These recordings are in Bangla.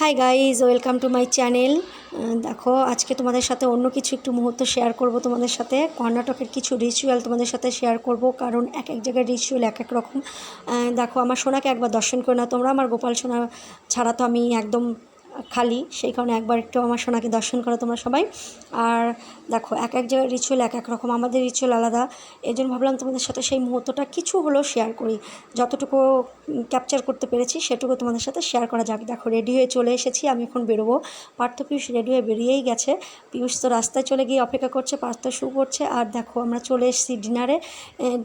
Hi guys welcome to my channel দেখো, আজকে তোমাদের সাথে অন্য কিছু একটু মুহূর্ত শেয়ার করব তোমাদের সাথে। কর্ণাটকের কিছু রিচুয়াল তোমাদের সাথে শেয়ার করব, কারণ এক এক জায়গায় রিচুয়াল এক এক রকম। দেখো, আমার সোনাকে একবার দর্শন করে না তোমরা। আমার গোপাল সোনা ছাড়া তো আমি একদম খালি, সেই কারণে একবার একটু আমার সোনাকে দর্শন করো তোমরা সবাই। আর দেখো, এক এক জায়গায় রিচুয়াল এক এক রকম, আমাদের রিচুয়াল আলাদা। এই জন্য ভাবলাম তোমাদের সাথে সেই মুহূর্তটা কিছু হলেও শেয়ার করি। যতটুকু ক্যাপচার করতে পেরেছি, সেটুকু তোমাদের সাথে শেয়ার করা যাক। দেখো রেডি হয়ে চলে এসেছি, আমি এখন বেরোবো। পার্থ পিয়ুষ রেডি হয়ে বেরিয়েই গেছে। পিয়ুষ তো রাস্তায় চলে গিয়ে অপেক্ষা করছে, পার্থ শু করছে। আর দেখো, আমরা চলে এসেছি ডিনারে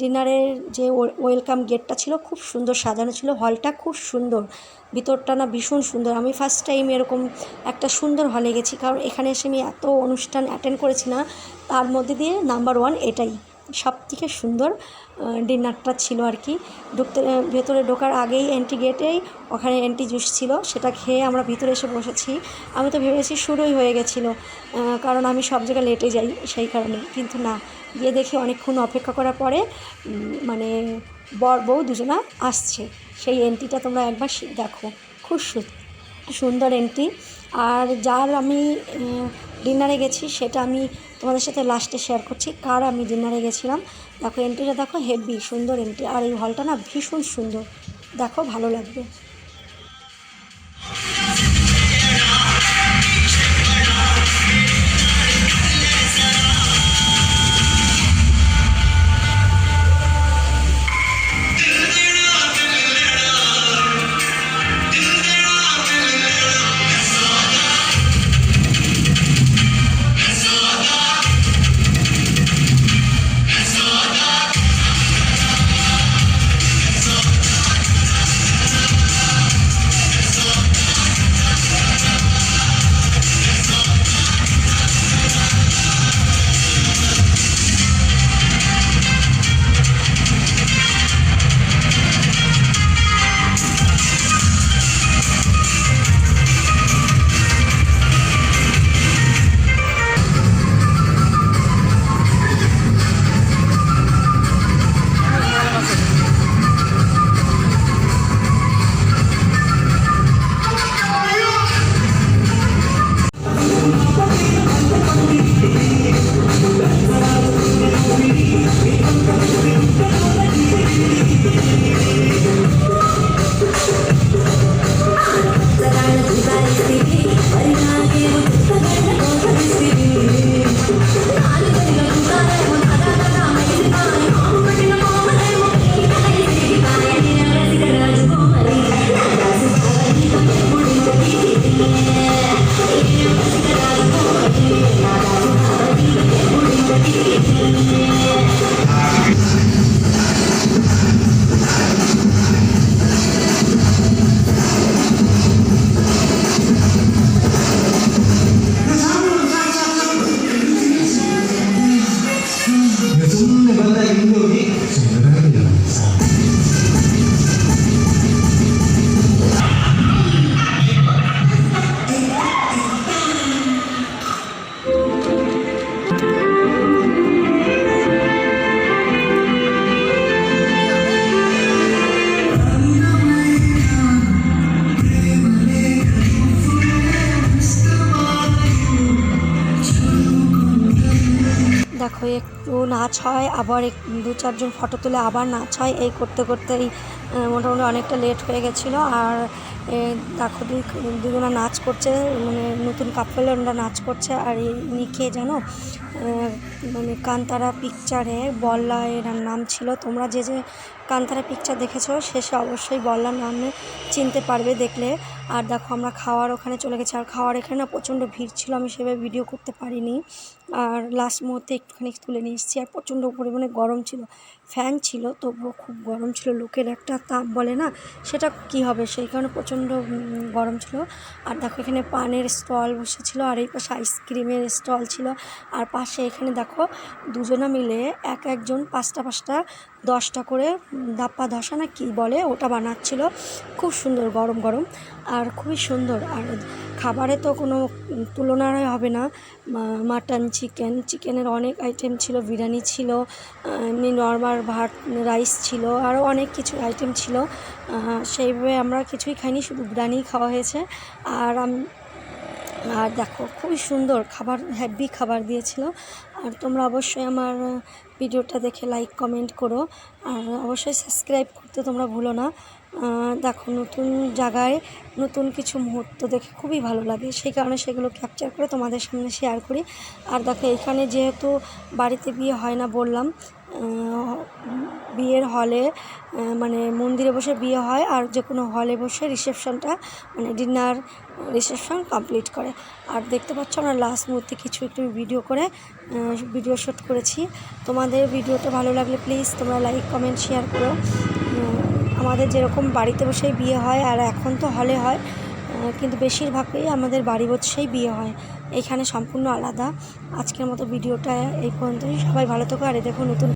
ডিনারের যে ওয়েলকাম গেটটা ছিল, খুব সুন্দর সাজানো ছিল। হলটা খুব সুন্দর। ভিতরটা না ভীষণ সুন্দর। আমি ফার্স্ট টাইম এরকম একটা সুন্দর হলে গেছি, কারণ এখানে এসে আমি এত অনুষ্ঠান অ্যাটেন্ড করেছি না, তার মধ্যে দিয়ে নাম্বার ওয়ান এটাই। সব থেকে সুন্দর ডিনারটা ছিল আর কি। ঢুকতে, ভেতরে ঢোকার আগেই এন্ট্রি গেটেই ওখানে এন্ট্রি জুস ছিল, সেটা খেয়ে আমরা ভিতরে এসে বসেছি। আমি তো ভেবেছি শুরুই হয়ে গেছিল কারণ আমি সব জায়গায় লেটে যাই সেই কারণে। কিন্তু না, গিয়ে দেখি অনেকক্ষণ অপেক্ষা করার পরে মানে বর, বউ দুজনা আসছে। সেই এন্ট্রিটা তোমরা একবার দেখো। খুব সুন্দর এন্ট্রি আর যার আমি ডিনারে গেছি সেটা আমি তোমাদের সাথে লাস্টে শেয়ার করছি। কার আমি ডিনারে গেছিলাম? দেখো এন্ট্রিটা দেখো হেভি সুন্দর এন্ট্রি আর এই হলটা না ভীষণ সুন্দর। দেখো, ভালো লাগবে। একটু নাচ হয়, আবার এক, দু চারজন ফটো তুলে আবার নাচ হয়। এই করতে করতেই মোটামুটি অনেকটা লেট হয়ে গেছিল। আর দেখো, দুই, দুজনা নাচ করছে মানে নতুন কাপড়ে ওনারা নাচ করছে। আর ইনি কে জানো? মানে কান্তারা পিকচারে বল্লা এর নাম ছিল। তোমরা যে যে কান্তারা পিকচার দেখেছ, শেষে অবশ্যই বল্লার নামে চিনতে পারবে দেখলে। আর দেখো আমরা খাওয়ার ওখানে চলে গেছি। আর খাওয়ার এখানে না প্রচণ্ড ভিড় ছিল, আমি সেভাবে ভিডিও করতে পারিনি। আর লাস্ট মুহূর্তে একটুখানি তুলে নিয়ে এসেছি। আর প্রচণ্ড পরিমাণে গরম ছিল ফ্যান ছিল, তবুও খুব গরম ছিল। লোকের একটা তাপ বলে না, সেটা কি হবে? সেই কারণে প্রচণ্ড গরম ছিল। আর দেখো এখানে পানের স্টল বসেছিল, আর এই পাশে আইসক্রিমের স্টল ছিল। আর পাশে এখানে দেখো দুজনা মিলে এক একজন পাঁচটা পাঁচটা দশটা করে দাপ্পা ধসা না কী বলে, ওটা বানাচ্ছিল। খুব সুন্দর, গরম গরম। আর খুবই সুন্দর। আর খাবারে তো কোনো তুলনায় হবে না। Mutton, chicken. চিকেনের অনেক আইটেম ছিল, বিরিয়ানি ছিল, এমনি নর্মাল ভাত রাইস ছিল আরও অনেক কিছু আইটেম ছিল। সেইভাবে আমরা কিছুই খাইনি, শুধু বিরিয়ানি খাওয়া হয়েছে। আর আর দেখো, খুবই সুন্দর খাবার হ্যাভি খাবার দিয়েছিল। আর তোমরা অবশ্যই আমার ভিডিওটা দেখে লাইক কমেন্ট করো। আর অবশ্যই সাবস্ক্রাইব করতে তোমরা ভুলো না। দেখো নতুন জায়গায় নতুন কিছু মুহূর্ত দেখে খুবই ভালো লাগে। সেই কারণে সেগুলো ক্যাপচার করে তোমাদের সামনে শেয়ার করি। আর দেখো এখানে যেহেতু বাড়িতে বিয়ে হয় না বললাম বিয়ের হলে মানে মন্দিরে বসে বিয়ে হয় আর যে কোনো হলে বসে রিসেপশনটা মানে ডিনার রিসেপশন কমপ্লিট করে। আর দেখতে পাচ্ছ আমরা লাস্ট মুহূর্তে কিছু একটু ভিডিও করে ভিডিও শ্যুট করেছি। তোমাদের ভিডিওটা ভালো লাগলে প্লিজ তোমরা লাইক কমেন্ট শেয়ার করো। আমাদের যেরকম বাড়িতে বসেই বিয়ে হয় আর এখন তো হলে হয় কিন্তু বেশিরভাগই আমাদের বাড়ি বসেই বিয়ে হয়। এখানে সম্পূর্ণ আলাদা। আজকের মতো ভিডিওটা এই পর্যন্তই। সবাই ভালো থেকো। আর দেখো নতুন